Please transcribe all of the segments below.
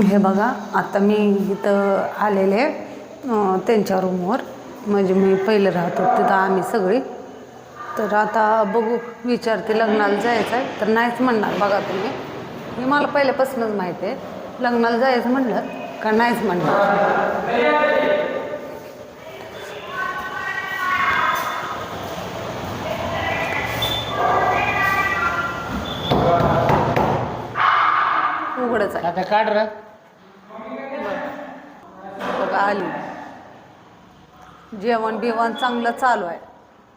हे बघा आता मी इथं आलेले त्यांच्या रूमवर म्हणजे मी पहिले राहत होते तिथं आम्ही सगळी. तर आता बघू विचारते लग्नाला जायचं आहे तर नाहीच म्हणणार बघा तुम्ही. हे मला पहिल्यापासूनच माहिती आहे लग्नाला जायचं म्हणलं का नाहीच म्हणणार? उघडच आहे. आता काढ र. बघा आली. जेवण बिवण चांगलं चालू आहे.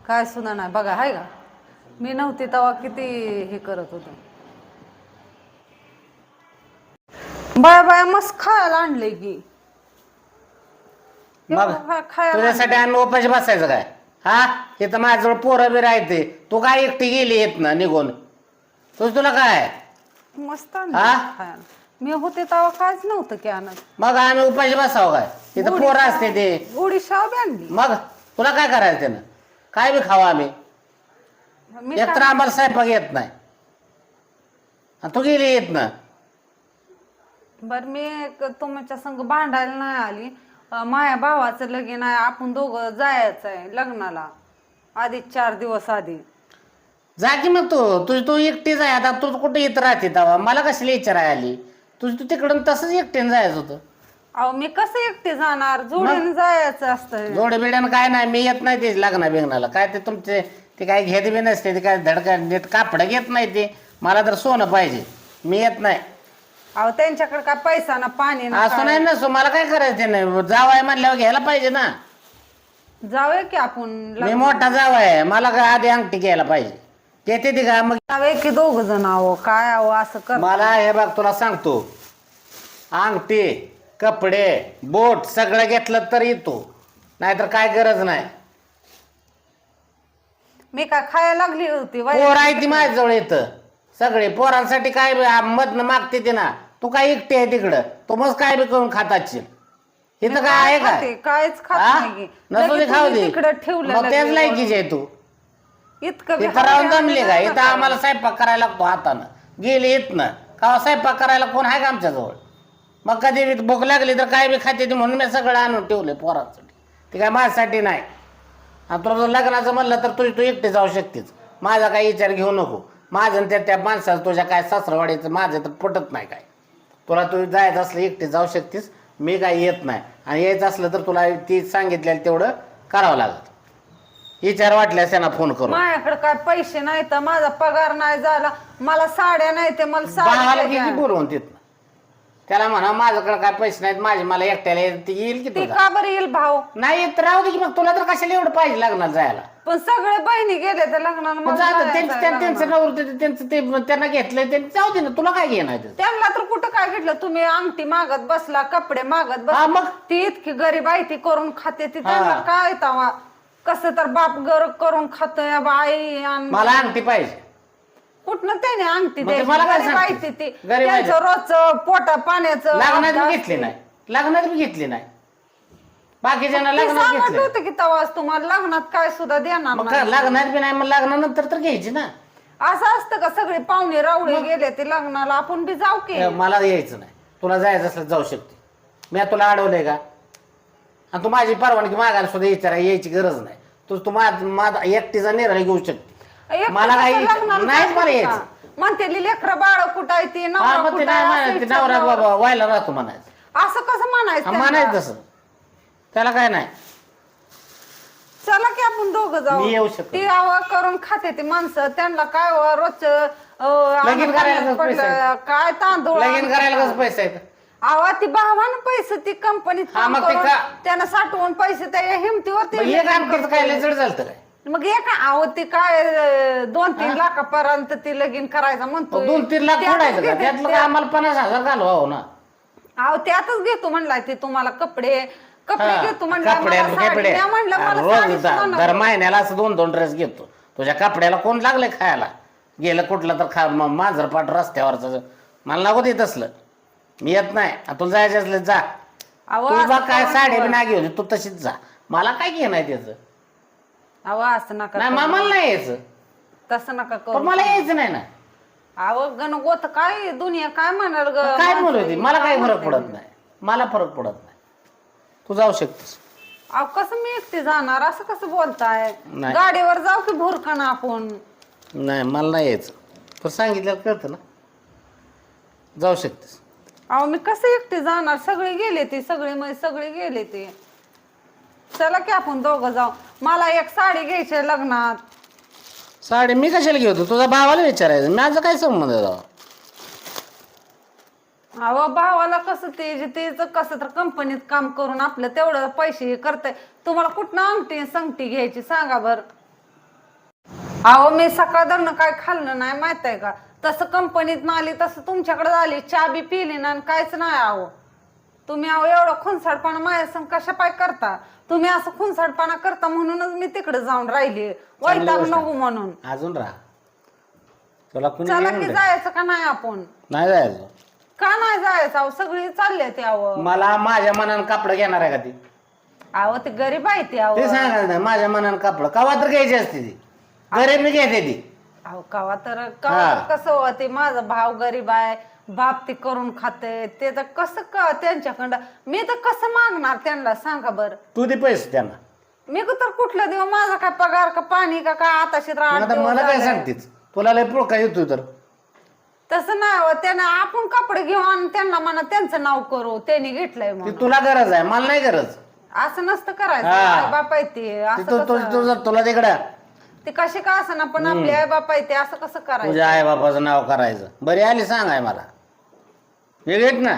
काय सुद्धा नाही. बघा आहे का? मी नव्हती तेव्हा किती हे करत होतो. बाया बाया मस्त खायला आणले की. हे तुझ्यासाठी आम्ही उपाशी बसायचं काय? हा? इथं माझ्याजवळ पोरं बी राहते. तू काय एकटी गेली येत ना निघून? तुझ तुला काय. मस्त आणलं हा? खायला मी होते तेव्हा काहीच नव्हतं की आणत. मग आम्ही उपाशी बसावं काय? इथं पोरं असते ते. गोडी शाव बी आणली मग तुला काय करायचं त्यानं? काय बी खावा आम्ही? मी एकतर काय- आम्हाला स्वयंपाक येत नाही. आणि तू गेली येत ना बर मी एक तुमच्या संग भांडायला नाही आली. अं, माझ्या भावाचं लगीन आहे. आपण दोघं जायचं आहे लग्नाला. आधी चार दिवस आधी. जा की मग तू. तुझी तू एकटीच आहे. आता तू कुठे येत राहते तेव्हा? मला कसली विचाराय आली तुझी तू तिकडून तसंच एकटीने जायचं होतं. अहो मी कसं एकटी जाणार? जोडीने जायचं असतं. जोडे बिड्यानं काय नाही. मी येत नाही ते लग्ना बिग्नाला. काय ते तुमचे ते काय घेत बी नसते ते काय धडका नीट कापड घेत नाही ते. मला तर सोनं पाहिजे. मी येत नाही. अहो त्यांच्याकडे काय पैसा ना पाणी ना असं नाही नसो मला काय करायचं नाही. जावाय म्हणल्यावर घ्यायला पाहिजे ना. जाऊया की आपण मी मोठा जावाय. मला काय आधी अंगठी घ्यायला पाहिजे. येते ती का मग जाऊया की दोघ जण आहो काय आहो असं कर. मला हे बघ तुला सांगतो. अंगठी कपडे बोट सगळं घेतलं तर येतो. नाहीतर काय गरज नाही. मी काय खायला लागली होती वय- पोर आहे ती माझ्याजवळ येतं सगळे पोरांसाठी काय बी आ- मधनं मागते ते ना. तू काय एकटी आहे तिकडं? तू मग काय बी करून खात असशील. इथं काय आहे का? खाते, काहीच खात हा? नाही की. नसू दे लगेच खाऊ तुम्ही दे. तिकडं ठेवलं त्याच लगेच. लायकीची आहे तू. इतकं बी इथं राहून जमली का? इथं आम्हाला स्वयंपाक करायला लागतो हातानं. गेली येत ना का स्वयंपाक करायला कोण आहे का आमच्याजवळ? मग कधी बी भूक लागली तर काय बी खाते ती म्हणून मी सगळं आणून ठेवलंय पोरांसाठी ते काय माझ्यासाठी नाही. आणि तुला जर लग्नाचं म्हणलं तर तुझी तू एकटी जाऊ शकतेच. माझा काही विचार घेऊ नको. माझं आणि त्या त्या माणसाचं तुझ्या काय सासरवाडीचं माझं तर पटत नाही काय. तुला तू जायचं असलं एकटी जाऊ शकतेस. मी काय येत नाही. आणि यायचं असलं तर तुला ती सांगितलेलं तेवढं करावं लागत विचार वाटल्यास त्यांना फोन करू माझ्याकडे काय पैसे नाही तर माझा पगार नाही झाला मला साड्या नाही ते मला भावाला साड्या किती द्या. बोलवून तिथनं त्याला म्हणा माझ्याकडे काय पैसे नाहीत माझे मला एकट्याला येईल ती येईल की ती का बरं येईल भाऊ नाही येत तर राहू दे की मग तुला तर कशाला एवढं पाहिजे लागणार जायला पण सगळे बहिणी गेले त्या लग्नाला मग मला जातं जायचं त्यांचं त्यां- त्यांचं. नवरं त्यांचं ते त्यांना घेतलंय त्यांनी जाऊ दे ना तुला काय घेणार आहे त्याचं? त्यांना तर कुठं काय घेतलं तुम्ही अंगठी मागत बसला कपडे मागत हा, बसला मग? ती इतकी गरीब आहे ती करून खाते ती हा. त्यांना काय तवा कसं तर बाप गर करून खातोय बाई आणि मला अंगठी पाहिजे. कुठनं त्याने अंगठी मग ते द्यायची? मला काय गरीब? आहे ती ती. गरीब आहे. त्यांचं रोजचं पोटा पाण्याचं लग्नात घेतली नाही. लग्नात बी घेतली नाही. बाकीच्यांना ते लग्नात सांगत घेतली होतं की तवाच तुम्हाला लग्नात काय सुद्धा देणार मग नाही. काय लग्नात बी नाही मग लग्नानंतर तर घ्यायची ना. असं असतं का? सगळे पाहुणे रावळे गेले ते लग्नाला आपण बी जाऊ की. मला यायचं नाही. तुला जायचं असलं तर जाऊ शकते. मी तुला अडवलंय का? आणि तू माझी परवानगी मागायला सुद्धा विचारा यायची गरज नाही. तू तू माझ माझा एकटीचा निर्णय घेऊ शकते मला काही नाहीच मला यायचं? म्हणते लेकर बाळ कुठं आहे ती? हा नवरा मग ते कुठं नाही आहे, म्हणायचं, असं ते नवरा विचारल्यावर. बाबा व्हायला राहतो म्हणायचं. असं कसं म्हणायचं हा, त्यांना? म्हणायचं तसं. त्याला काय नाही. चला की आपण दोघं जाऊ. मी येऊ शकतो. ती आवा करून खाते ती माणसं. त्यांना काय रोजचं अं, लगीन करायला पाण्यात कसं पैसे पडलं, काय तांदूळ लगीन करायला कसं पैसे आहेत? आवा ती भावानं पैसे ती कंपनीत हा, काम मग ते करून का- त्यानं साठवून पैसे त्या मग हिमतीवरती हे काम करतं काय लय जड झालं काय? मग एका आहो ती काय अं, दोन तीन लाखापर्यंत ती लगीन करायचं म्हणतो मग दोन तीन लाख फोडायचं का? त्यातलं काय आम्हाला पन्नास हजार घालवा हो ना. अहो त्यातच घेतो म्हणलाय ते तुम्हाला कपडे. कपडे हा, घेतो म्हणला कपडे म्हणलं मला रोज साडी द- सुद्धा दर. महिन्याला असं दोन दोन ड्रेस घेतो. तुझ्या कपड्याला कोण लागले खायला? गेलं कुठलं तर खा म- मांजरपाट रस्त्यावरच. मला नको देत असलं मी येत नाही. आ, तुला जायचं असलं जा. अहो, तू असं बा काय साडी बी बघ. नाही घेऊ तू तशीच जा. मला काय घेणं आहे त्याचं? अहो असं नका नाही करू. मामाला नाही यायचं. तसं नका पण करू मला यायचं नाही ना. अहो गण गोत काय दुनिया काय म्हणाल ग? काय बोलू ती? मला काही फरक पडत नाही. मला फरक पडत नाही. तू जाऊ शकतेस. अहो कसं मी एकटी जाणार? असं कसं बोलताय? नाही. गाडीवर जाऊ की भुरकन आपण? नाही मला नाही यायचं. पण सांगितलं कळतं ना. जाऊ शकतेस. अहो मी कसं एकटी जाणार? सगळे गेले ते सगळे मग सगळे गेले ते. चला की आपण दोघं जाऊ. मला एक साडी घ्यायची लग्नात. साडी मी कशाला घेतो तुझा भावाला विचारायचं. माझं काय संबंध आहे राव? अहो भावाला कसं ते जे तेच कसं तर कंपनीत काम करून आपलं तेवढं पैसे करताय. तुम्हाला कुठनं अंगठी संगठी घ्यायची? सांगा बर. अहो मी सकाळ काय खाल्लं नाही माहीत आहे का? तसं कंपनीत आली तसं तुमच्याकडे आली चहा बी पिली ना आणि काहीच नाही अहो तुम्ही अहो एवढं खुनसाडपणा माझ्या संग कशा पाय करता? तुम्ही असं खुनसाडपणा करता म्हणूनच मी तिकडे जाऊन राहिली. वैताग गोष्ट नको म्हणून. अजून राहा. तुला कुणी चला की? जायचं का नाही आपण? नाही जायचं. का नाही जायचं अहो? सगळी चालले ते अहो मला माझ्या मनानं कापड घेणार आहे का ती? अहो ते गरीब आहे ते अहो ते सांगायचं नाही माझ्या मनानं कापड. कवा तर घ्यायची असते ती. गरीब मी घेते ती. अहो कवा तर कवा कसं होते माझा भाव गरीब आहे बाप ते करून खाते ते तर कसं क त्यांच्याकडं. मी तर कसं मागणार त्यांना सांगा बर. तू दे पैसे त्यांना. मी क- तर कुठलं देऊ? माझा काय पगार का पाणी का काय? मग आता मला काय. सांगतेच तुला लय पुळका येतो तर. तसं नाही हो त्यांना आपण कपडे घेऊ आणि त्यांना म्हणा त्यांचं नाव करू. त्यांनी घेतलंय ती म्हणून. तुला गरज आहे मला नाही गरज. असं नसतं करायचं. हा. आई बाप आहे ते. ती असं तू- तू- कसं- तुझं तुला तिकडं. ते कसे का असं ना पण आपले आई बाप आहे ते असं कसं करायचं? तुझ्या आई बापाचं नाव करायचं. बरी आली सांग आहे मला. हे घेत ना.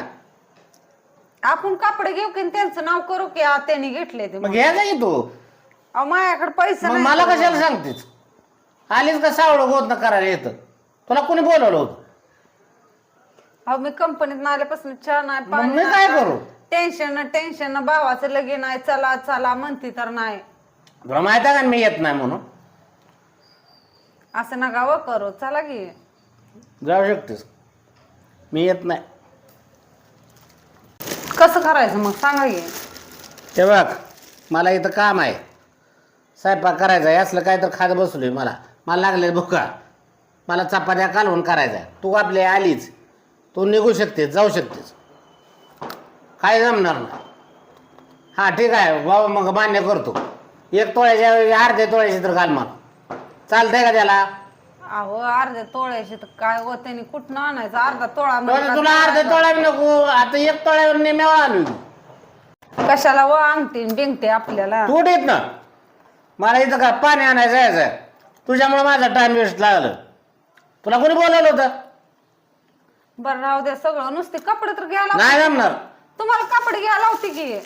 आपण कपडे घेऊ की त्यांचं नाव करू की आ, त्यांनी घेतले ते मग घ्यायचं की तू? अहो माझ्याकडे पैसे मग नाही मला कशाला सांगतेस? आलीच का सावळं गोत करायला येतं तुला कोणी बोलवलं होतं? अहो मी कंपनीत आल्यापासून चहा नाही मग मी काय करू? टेन्शन टेन्शन भावाचं लगीन आहे चला चला म्हणते तर नाही. तुला माहीत आहे का मी येत नाही म्हणून? असं नका व करू. चला की. जाऊ शकतेस. मी येत नाही. कसं करायचं मग? सांगा की. ते बघ मला इथं काम आहे. स्वयंपाक करायचा आहे. असलं काय तर खात बसलोय मला. मला लागले भुका. मला चपात्या कालवून करायचा आहे तू आपली आलीच. तू निघू शकतेस जाऊ शकतेस. काय जमणार नाही. हां ठीक आहे. बाबा मग मान्य करतो. एक तोळ्याच्या ऐवजी अर्ध्या तोळ्याची तर घाल मला. चालतंय का त्याला? अहो अर्ध्या तोळ्याशी तर काय हो त्यांनी कुठनं आणायचं? अर्धा तोळा तुला म्हणला तुला अर्ध्या तोळ्या बी नको. आता एक तोळ्यावर नेम्यावर आलो तर कशाला व अंगठी न बिंगठी आपल्याला? तू येत ना. मला इथं का पाणी आणायचं जायचं तुझ्यामुळे माझा टाइम वेस्ट लागलं. तुला कोणी बोलवलं होतं? बरं राहू द्या सगळं नुसते कपडे तर घ्यायला नाही जमणार. तुम्हाला कपडे घ्यायला होते की?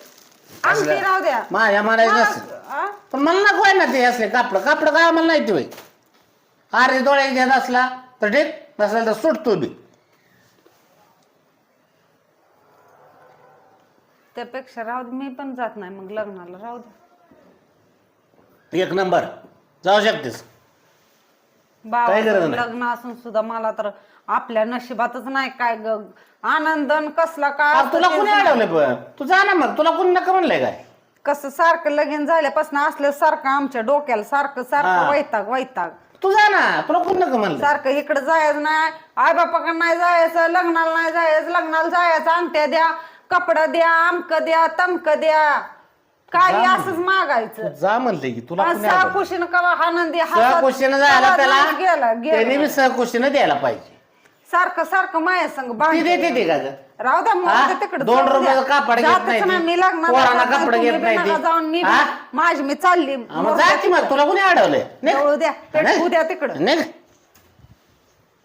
अंगठी राहू द्या. माझ्या म्हणायचं आ? पण मला नको आहे ना ते असले कापड. कापड काय मला नाही ते अर्धे डोळे घेत असला तर ठीक नसेल तर सुटतो बी. त्यापेक्षा राहू दे मी पण जात नाही मग लग्नाला. राहू दे. एक नंबर. जाऊ शकतेस. काय बाबा गरज नाही. लग्न असून सुद्धा मला तर आपल्या नशिबातच नाही काय ग. आनंदन कसला काय अरे तुला कुणी ते अडवलं पण तू जा ना मग. तुला कोणी नका म्हणलंय काय? कसं सारखं लगीन झाल्यापासून असलं सारखं आमच्या डोक्याला सारखं सारखं. वैताग वैताग. तू जा ना. तुला कोणी नका म्हणलं सारखं इकडे जायचं नाही. आई बापाकडे नाही जायचं लग्नाला नाही जायचं. लग्नाला जायचं अंगठ्या द्या कपडा द्या आमक द्या तमक द्या. काही असंच मागायचं. जा म्हणले की. तुला कोणी अडवलं? सहकुशीनं कवा आनंदी सहकुशीनं जायला त्याला गेला त्याने गेला बी सहकुशीनं द्यायला पाहिजे. सारखं सारखं माया संग ती भांडण. देते ते का ग? राहू द्या मग हा? ते तिकडं दोन जाऊ द्या. रुपयाचं कापड घेत जातच नाही ती. मी लग्नाला पोरांना जात नाही, कापड तुम्ही घेत बी नाही नका ती. जाऊन मी बी- हा? माझी मी चालली हा, मग जा की मग तुला कोणी अडवलंय द्या नाही. पेटवू द्या तिकडं